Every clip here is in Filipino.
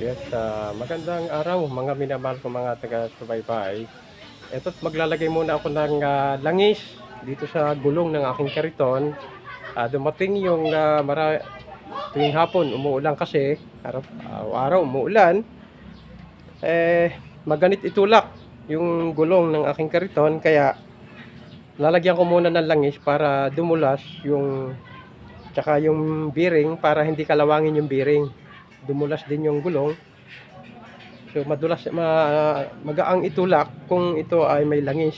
Yes, ah, magandang araw mga minamahal ko mga taga-subaybay. Ito maglalagay muna ako ng ah, langis dito sa gulong ng aking kariton. Ah, dumating yung ah, mara tuwing hapon umuulan kasi araw, araw umuulan. Eh maganit itulak yung gulong ng aking kariton kaya lalagyan ko muna ng langis para dumulas yung tsaka yung bearing para hindi kalawangin yung bearing dumulas din yung gulong. So madulas ma, magaang itulak kung ito ay may langis.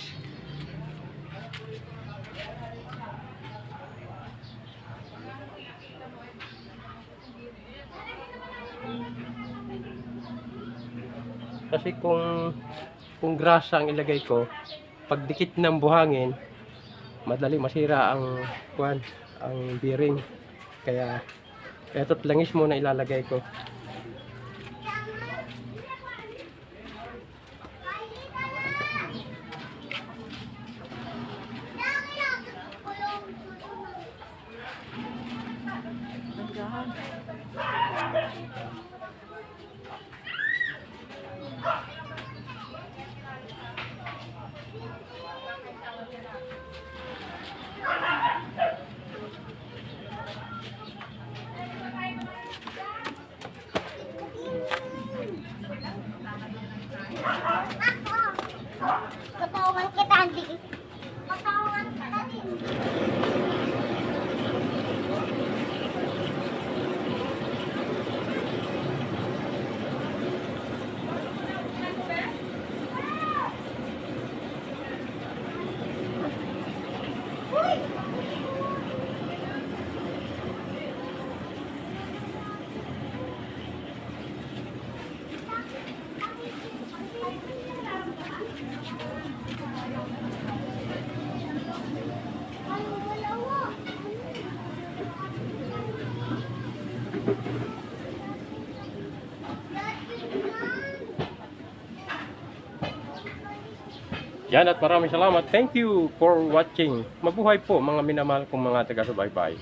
Kasi kung kung grasa ang ilagay ko, pag dikit ng buhangin, madali masira ang kuan, ang bearing. Kaya eto't langis muna ilalagay ko. Ay, Yan at maraming salamat. Thank you for watching. Mabuhay po mga minamahal kong mga taga-subaybay.